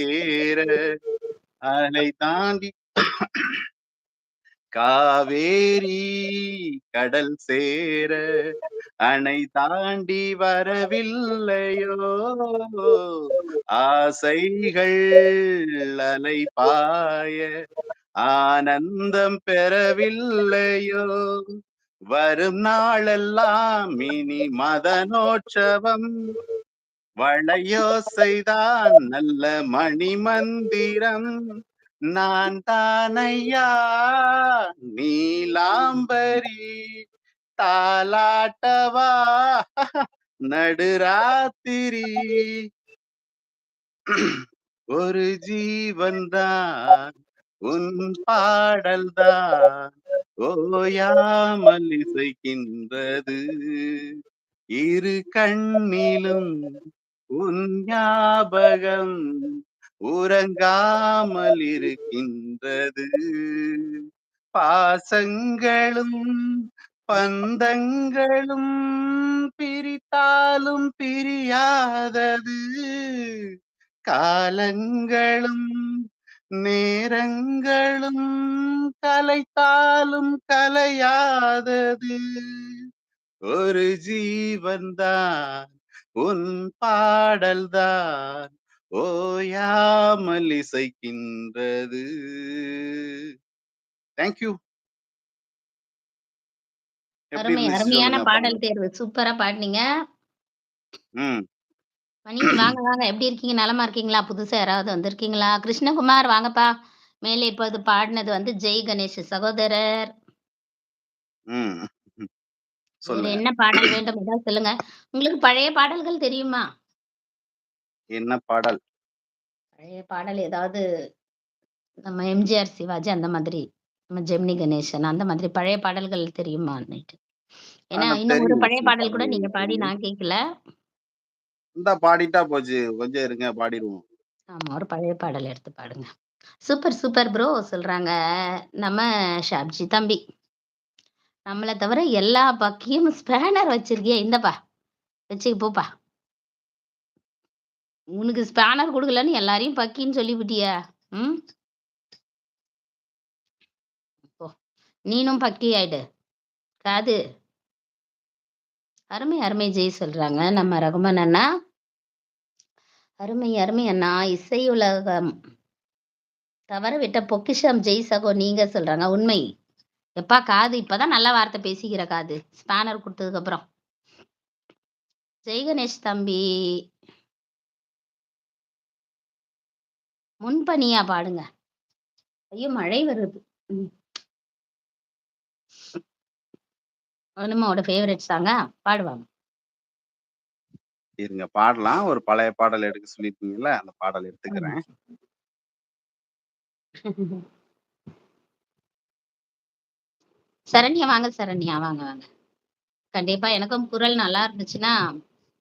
சேர அலை தாண்டி காவேரி கடல் சேர அணை தாண்டி வரவில்லையோ? ஆசைகள் அலை பாய ஆனந்தம் பெறவில்லையோ? வரும் நாளெல்லாம் இனி மதனோற்சவம் வளையோசைதான் நல்ல மணிமந்திரம். நான் தானையா நீலாம்பரி தாலாட்டவா நடுராத்திரி ஒரு ஜீவன்தான் உன் பாடல்தான் ஓயாமல் இசைக்கின்றது. இரு கண்ணிலும் உன் ஞாபகம் உறங்காமல் இருக்கின்றது. பாசங்களும் பந்தங்களும் பிரித்தாலும் பிரியாதது. காலங்களும் நேரங்களும் கலைத்தாலும் கலையாதது. ஒரு ஜீவன்தான் உன் பாடல்தான் ஓயாமல் இசைக்கின்றது தேங்க்யூ அருமை அருமையான பாடல் தேர்வு. சூப்பரா பாடுனீங்க. ம். மணி வாங்க வாங்க. எப்படி இருக்கீங்க? நலமா இருக்கீங்களா? புதுசா யாராவது வந்திருக்கீங்களா? கிருஷ்ணகுமார் வாங்கப்பா. மேலே இப்போது பாடினது வந்து ஜெய் கணேஷ் சகோதரர். வேற சொல்லுங்க என்ன பாடல் வேண்டும் ஏதாவது சொல்லுங்க. உங்களுக்கு பழைய பாடல்கள் தெரியுமா? என்ன பாடல்? பழைய பாடல் ஏதாவது நம்ம எம்ஜிஆர் சிவாஜி அந்த மாதிரி நம்ம ஜெமினி கணேசன் அந்த மாதிரி பழைய பாடல்கள் தெரியுமா ஏன்னா ஆனா இன்னும் ஒரு தெரியும். பழைய சில பாடல் கூட நீங்க பாடி தெரியும். நான் கேட்கல இந்த பாடிட்டா போச்சு. கொஞ்சம் இருங்க பாடிடுவோம். ஆமா ஒரு பழைய பாடல் எடுத்து பாடுங்க. சூப்பர் சூப்பர் ப்ரோ சொல்றாங்க. நம்ம ஷாப்ஜி தம்பி. நம்மளை தவிர எல்லா பக்கியும் ஸ்பேனர் வச்சிருக்கிய இந்தப்பா வச்சுக்க போப்பா. உனக்கு ஸ்பேனர் கொடுக்கலன்னு எல்லாரையும் பக்கின்னு சொல்லிவிட்டியா? ம்? நீனும் பக்கி ஆயிடு. காது. அருமை அருமை ஜெய் சொல்றாங்க நம்ம ரகுமன் அண்ணா. அருமை அருமை அண்ணா இசை உலகம். தவற விட்ட பொக்கிஷம் ஜெய் சகோ நீங்க சொல்றாங்க. உண்மை. எப்பா காது? இப்பதான் நல்ல வார்த்தை பேசிக்கிற காது. ஸ்பேனர் கொடுத்ததுக்கு அப்புறம் ஜெய் கணேஷ் தம்பி. முன்பனியா பாடுங்க. ஐயோ மழை வருது. அனுமாவோட ஃபேவரட் சாங்கா பாடுவாங்க இருங்க பாடலாம். ஒரு பழைய பாடல் எடுக்க சொல்லிருக்கீங்கல்ல அந்த பாடல் எடுத்துக்கிறேன். சரண்யா வாங்க சரண்யா வாங்க வாங்க. கண்டிப்பா எனக்கும் குரல் நல்லா இருந்துச்சுன்னா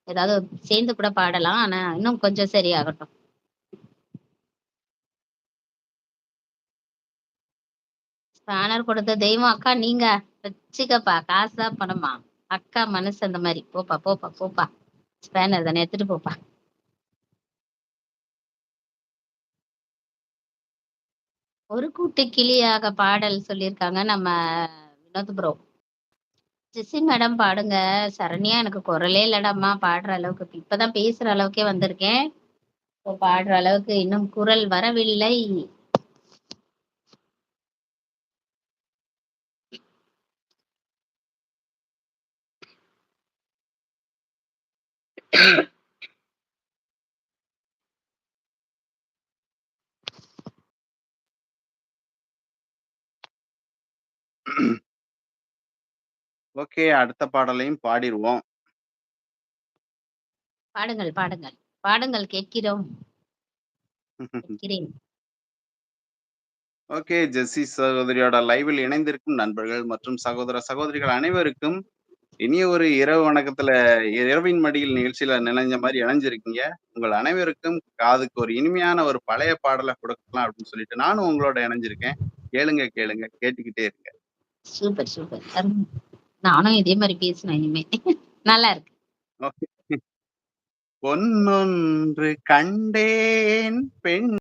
ஏதாவது சேர்ந்து கூட பாடலாம். ஆனா இன்னும் கொஞ்சம் சரியாகட்டும். ஸ்பேனர் கொடுத்த தெய்வம் அக்கா நீங்க வச்சுக்கப்பா. காசா பணமா? அக்கா மனசு அந்த மாதிரி. போப்பா போப்பா போப்பா. ஸ்பேனர் தானே எடுத்துட்டு போப்பா. ஒரு கூட்டு கிளியாக பாடல் சொல்லியிருக்காங்க. நம்ம வினோத் ப்ரோ ஜெசி மேடம் பாடுங்க. சரண்யா எனக்கு குரலே இல்லடாம்மா. பாடுற அளவுக்கு. இப்பதான் பேசுற அளவுக்கே வந்திருக்கேன். இப்போ பாடுற அளவுக்கு இன்னும் குரல் வரவில்லை. ஓகே அடுத்த பாடலையும் பாடிடுவோம் பாடுங்கள் பாடுங்கள். பாடுங்கள் கேட்கிறோம். கேட்கிறேன். ஓகே ஜெஸ்ஸி சகோதரியோட லைவில் இணைந்திருக்கும் நண்பர்கள் மற்றும் சகோதர சகோதரிகள் அனைவருக்கும் இனிய ஒரு இரவு வணக்கத்துல இரவின் மடியில் நிகழ்ச்சியில நினைஞ்ச மாதிரி இணைஞ்சிருக்கீங்க. உங்கள் அனைவருக்கும் காதுக்கு ஒரு இனிமையான ஒரு பழைய பாடலை கொடுக்கலாம் அப்படின்னு சொல்லிட்டு நானும் உங்களோட இணைஞ்சிருக்கேன். கேளுங்க கேளுங்க கேட்டுக்கிட்டே இருங்க. Super super. நானும் இதே மாதிரி பேசினேன் இனிமே. நல்லா இருக்கு பொன்னொன்று கண்டேன் பெண்